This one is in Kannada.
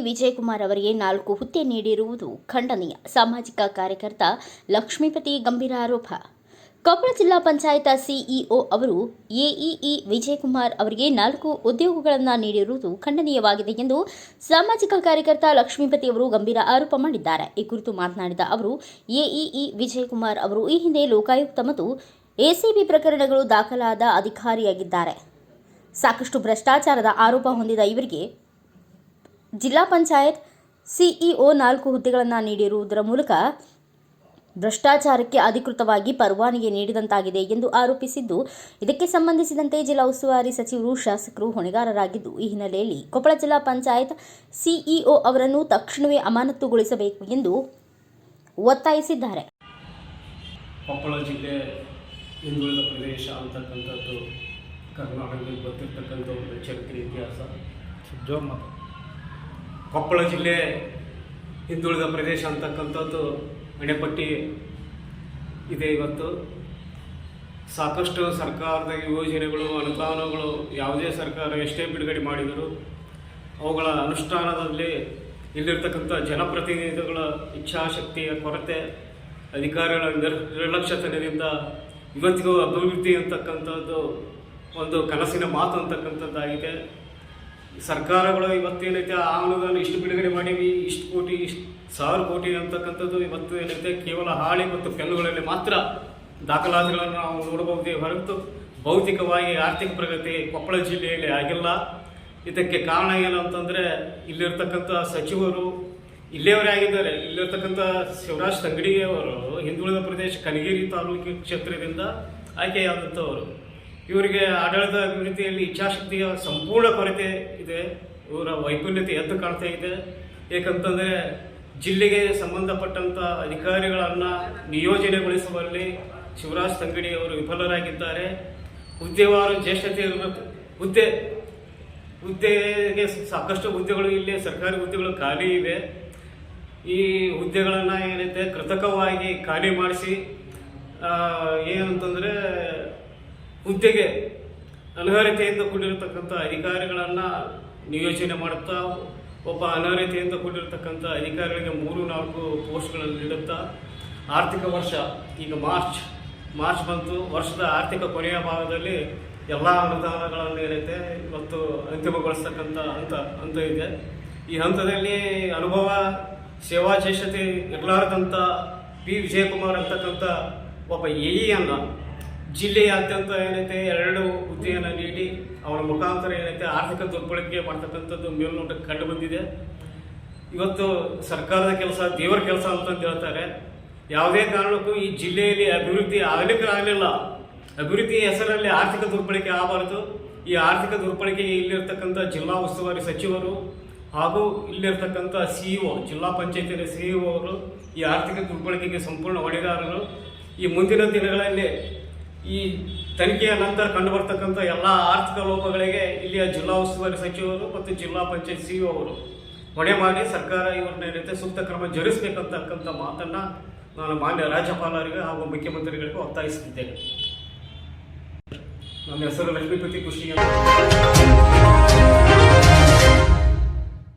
ವಿಜಯಕುಮಾರ್ ಅವರಿಗೆ ನಾಲ್ಕು ಹುದ್ದೆ ನೀಡಿರುವುದು ಖಂಡನೀಯ. ಸಾಮಾಜಿಕ ಕಾರ್ಯಕರ್ತ ಲಕ್ಷ್ಮೀಪತಿ ಗಂಭೀರ ಆರೋಪ. ಕೊಪ್ಪಳ ಜಿಲ್ಲಾ ಪಂಚಾಯತ್ ಸಿಇಒ ಅವರು ಎಇಇ ವಿಜಯಕುಮಾರ್ ಅವರಿಗೆ ನಾಲ್ಕು ಉದ್ಯೋಗಗಳನ್ನು ನೀಡಿರುವುದು ಖಂಡನೀಯವಾಗಿದೆ ಎಂದು ಸಾಮಾಜಿಕ ಕಾರ್ಯಕರ್ತ ಲಕ್ಷ್ಮೀಪತಿ ಅವರು ಗಂಭೀರ ಆರೋಪ ಮಾಡಿದ್ದಾರೆ. ಈ ಕುರಿತು ಮಾತನಾಡಿದ ಅವರು, ಎಇಇ ವಿಜಯಕುಮಾರ್ ಅವರು ಈ ಹಿಂದೆ ಲೋಕಾಯುಕ್ತ ಮತ್ತು ಎಸಿಬಿ ಪ್ರಕರಣಗಳು ದಾಖಲಾದ ಅಧಿಕಾರಿಯಾಗಿದ್ದಾರೆ. ಸಾಕಷ್ಟು ಭ್ರಷ್ಟಾಚಾರದ ಆರೋಪ ಹೊಂದಿದ ಇವರಿಗೆ ಜಿಲ್ಲಾ ಪಂಚಾಯತ್ ಸಿಇಒ ನಾಲ್ಕು ಹುದ್ದೆಗಳನ್ನು ನೀಡಿರುವುದರ ಮೂಲಕ ಭ್ರಷ್ಟಾಚಾರಕ್ಕೆ ಅಧಿಕೃತವಾಗಿ ಪರವಾನಗಿ ನೀಡಿದಂತಾಗಿದೆ ಎಂದು ಆರೋಪಿಸಿದ್ದು ಇದಕ್ಕೆ ಸಂಬಂಧಿಸಿದಂತೆ ಜಿಲ್ಲಾ ಉಸ್ತುವಾರಿ ಸಚಿವರು ಶಾಸಕರು ಹೊಣೆಗಾರರಾಗಿದ್ದು ಈ ಹಿನ್ನೆಲೆಯಲ್ಲಿ ಕೊಪ್ಪಳ ಜಿಲ್ಲಾ ಪಂಚಾಯತ್ ಸಿಇಒ ಅವರನ್ನು ತಕ್ಷಣವೇ ಅಮಾನತುಗೊಳಿಸಬೇಕು ಎಂದು ಒತ್ತಾಯಿಸಿದ್ದಾರೆ. ಕೊಪ್ಪಳ ಜಿಲ್ಲೆ ಹಿಂದುಳಿದ ಪ್ರದೇಶ ಅಂತಕ್ಕಂಥದ್ದು ಕರ್ನಾಟಕದಲ್ಲಿ ಗೊತ್ತಿರ್ತಕ್ಕಂಥ ಒಂದು ಚರಿತ್ರೆ ಇತಿಹಾಸ. ಕೊಪ್ಪಳ ಜಿಲ್ಲೆ ಹಿಂದುಳಿದ ಪ್ರದೇಶ ಅಂತಕ್ಕಂಥದ್ದು ಹಣೆಪಟ್ಟಿ ಇದೆ ಇವತ್ತು. ಸಾಕಷ್ಟು ಸರ್ಕಾರದ ಯೋಜನೆಗಳು, ಅನುದಾನಗಳು ಯಾವುದೇ ಸರ್ಕಾರ ಎಷ್ಟೇ ಬಿಡುಗಡೆ ಮಾಡಿದರೂ ಅವುಗಳ ಅನುಷ್ಠಾನದಲ್ಲಿ ಇಲ್ಲಿರ್ತಕ್ಕಂಥ ಜನಪ್ರತಿನಿಧಿಗಳ ಇಚ್ಛಾಶಕ್ತಿಯ ಕೊರತೆ, ಅಧಿಕಾರಿಗಳ ನಿರ್- ನಿರ್ಲಕ್ಷ್ಯತನದಿಂದ ಇವತ್ತಿಗೂ ಅಭಿವೃದ್ಧಿ ಅಂತಕ್ಕಂಥದ್ದು ಒಂದು ಕನಸಿನ ಮಾತು ಅಂತಕ್ಕಂಥದ್ದಾಗಿದೆ. ಸರ್ಕಾರಗಳು ಇವತ್ತೇನೈತೆ ಆ ಅನುದಾನ ಇಷ್ಟು ಬಿಡುಗಡೆ ಮಾಡೀವಿ, ಇಷ್ಟು ಕೋಟಿ, ಇಷ್ಟು ಸಾವಿರ ಕೋಟಿ ಅಂತಕ್ಕಂಥದ್ದು ಇವತ್ತು ಏನೈತೆ, ಕೇವಲ ಹಾಳಿ ಮತ್ತು ಪೆನ್ನುಗಳಲ್ಲಿ ಮಾತ್ರ ದಾಖಲಾತಿಗಳನ್ನು ನಾವು ನೋಡಬಹುದೇ ಹೊರತು ಭೌತಿಕವಾಗಿ ಆರ್ಥಿಕ ಪ್ರಗತಿ ಕೊಪ್ಪಳ ಜಿಲ್ಲೆಯಲ್ಲಿ ಆಗಿಲ್ಲ. ಇದಕ್ಕೆ ಕಾರಣ ಏನು ಅಂತಂದರೆ, ಇಲ್ಲಿರ್ತಕ್ಕಂಥ ಸಚಿವರು ಇಲ್ಲಿಯವರೇ ಆಗಿದ್ದಾರೆ. ಇಲ್ಲಿರ್ತಕ್ಕಂಥ ಶಿವರಾಜ್ ತಂಗಡಿಯವರು ಹಿಂದುಳಿದ ಪ್ರದೇಶ ಕನಗಿರಿ ತಾಲೂಕು ಕ್ಷೇತ್ರದಿಂದ ಆಯ್ಕೆಯಾದಂಥವರು. ಇವರಿಗೆ ಆಡಳಿತ ಅಭಿವೃದ್ಧಿಯಲ್ಲಿ ಇಚ್ಛಾಶಕ್ತಿಯ ಸಂಪೂರ್ಣ ಕೊರತೆ ಇದೆ. ಇವರ ವೈಫಲ್ಯತೆ ಎದ್ದು ಕಾಣ್ತಾ ಇದೆ. ಏಕಂತಂದರೆ ಜಿಲ್ಲೆಗೆ ಸಂಬಂಧಪಟ್ಟಂಥ ಅಧಿಕಾರಿಗಳನ್ನು ನಿಯೋಜನೆಗೊಳಿಸುವಲ್ಲಿ ಶಿವರಾಜ್ ತಂಗಡಿ ಅವರು ವಿಫಲರಾಗಿದ್ದಾರೆ. ಹುದ್ದೆವಾರು ಜ್ಯೇಷ್ಠತೆ ಇರಬೇಕು. ಹುದ್ದೆ, ಹುದ್ದೆಗೆ ಸಾಕಷ್ಟು ಹುದ್ದೆಗಳು ಇಲ್ಲಿ, ಸರ್ಕಾರಿ ಹುದ್ದೆಗಳು ಖಾಲಿ ಇವೆ. ಈ ಹುದ್ದೆಗಳನ್ನು ಏನೈತೆ ಕೃತಕವಾಗಿ ಖಾಲಿ ಮಾಡಿಸಿ ಏನಂತಂದರೆ ಹುದ್ದೆಗೆ ಅನರ್ಹತೆಯಿಂದ ಕೂಡಿರತಕ್ಕಂಥ ಅಧಿಕಾರಿಗಳನ್ನು ನಿಯೋಜನೆ ಮಾಡುತ್ತಾ, ಒಬ್ಬ ಅನರ್ಹತೆಯಿಂದ ಕೂಡಿರತಕ್ಕಂಥ ಅಧಿಕಾರಿಗಳಿಗೆ ಮೂರು, ನಾಲ್ಕು ಪೋಸ್ಟ್ಗಳನ್ನು ನೀಡುತ್ತಾ, ಆರ್ಥಿಕ ವರ್ಷ, ಈಗ ಮಾರ್ಚ್ ಮಾರ್ಚ್ ಬಂತು. ವರ್ಷದ ಆರ್ಥಿಕ ಕೊನೆಯ ಭಾಗದಲ್ಲಿ ಎಲ್ಲ ಅನುದಾನಗಳನ್ನು ಏನೈತೆ ಇವತ್ತು ಅಂತಿಮಗೊಳಿಸ್ತಕ್ಕಂಥ ಹಂತ ಹಂತ ಇದೆ. ಈ ಹಂತದಲ್ಲಿ ಅನುಭವ, ಸೇವಾ ಚೇಷ್ಟತೆ ಇರಲಾರದಂಥ ಪಿ. ವಿಜಯಕುಮಾರ್ ಅಂತಕ್ಕಂಥ ಒಬ್ಬ ಎಇಯನ್ನು ಜಿಲ್ಲೆಯಾದ್ಯಂತ ಏನೈತೆ ಎರಡು ಹುದ್ದೆಯನ್ನು ನೀಡಿ ಅವರ ಮುಖಾಂತರ ಏನೈತೆ ಆರ್ಥಿಕ ದುರ್ಬಳಕೆ ಮಾಡ್ತಕ್ಕಂಥದ್ದು ಮೇಲ್ನೋಟಕ್ಕೆ ಕಂಡು ಬಂದಿದೆ. ಇವತ್ತು ಸರ್ಕಾರದ ಕೆಲಸ, ದೇವರ ಕೆಲಸ ಅಂತಂದು ಹೇಳ್ತಾರೆ. ಯಾವುದೇ ಕಾರಣಕ್ಕೂ ಈ ಜಿಲ್ಲೆಯಲ್ಲಿ ಅಭಿವೃದ್ಧಿ ಆಗಲಿಕ್ಕೆ ಆಗಲಿಲ್ಲ ಅಭಿವೃದ್ಧಿ ಹೆಸರಲ್ಲಿ ಆರ್ಥಿಕ ದುರ್ಬಳಕೆ ಆಗಬಾರದು. ಈ ಆರ್ಥಿಕ ದುರ್ಬಳಕೆ ಇಲ್ಲಿರ್ತಕ್ಕಂಥ ಜಿಲ್ಲಾ ಉಸ್ತುವಾರಿ ಸಚಿವರು ಹಾಗೂ ಇಲ್ಲಿರ್ತಕ್ಕಂಥ ಸಿಇಒ ಜಿಲ್ಲಾ ಪಂಚಾಯತಿನ ಒ ಅವರು ಈ ಆರ್ಥಿಕ ದುರ್ಬಳಕೆಗೆ ಸಂಪೂರ್ಣ ಹೊಣೆಗಾರರು. ಈ ಮುಂದಿನ ದಿನಗಳಲ್ಲಿ ಈ ತನಿಖೆಯ ನಂತರ ಕಂಡುಬರ್ತಕ್ಕಂಥ ಎಲ್ಲ ಆರ್ಥಿಕ ಲೋಪಗಳಿಗೆ ಇಲ್ಲಿಯ ಜಿಲ್ಲಾ ಉಸ್ತುವಾರಿ ಸಚಿವರು ಮತ್ತು ಜಿಲ್ಲಾ ಪಂಚಾಯತ್ ಸಿಇಒ ಅವರು ಹೊಣೆ ಮಾಡಿ ಸರ್ಕಾರ ಇವ್ರನ್ನ ಏನೈತೆ ಸೂಕ್ತ ಕ್ರಮ ಜರುಗಿಸಬೇಕಂತಕ್ಕಂಥ ಮಾತನ್ನು ನಾನು ಮಾನ್ಯ ರಾಜ್ಯಪಾಲರಿಗೆ ಹಾಗೂ ಮುಖ್ಯಮಂತ್ರಿಗಳಿಗೆ ಒತ್ತಾಯಿಸುತ್ತಿದ್ದೇನೆ. ನನ್ನ ಹೆಸರು ಲಕ್ಷ್ಮೀಪತಿ ಕೃಷಿ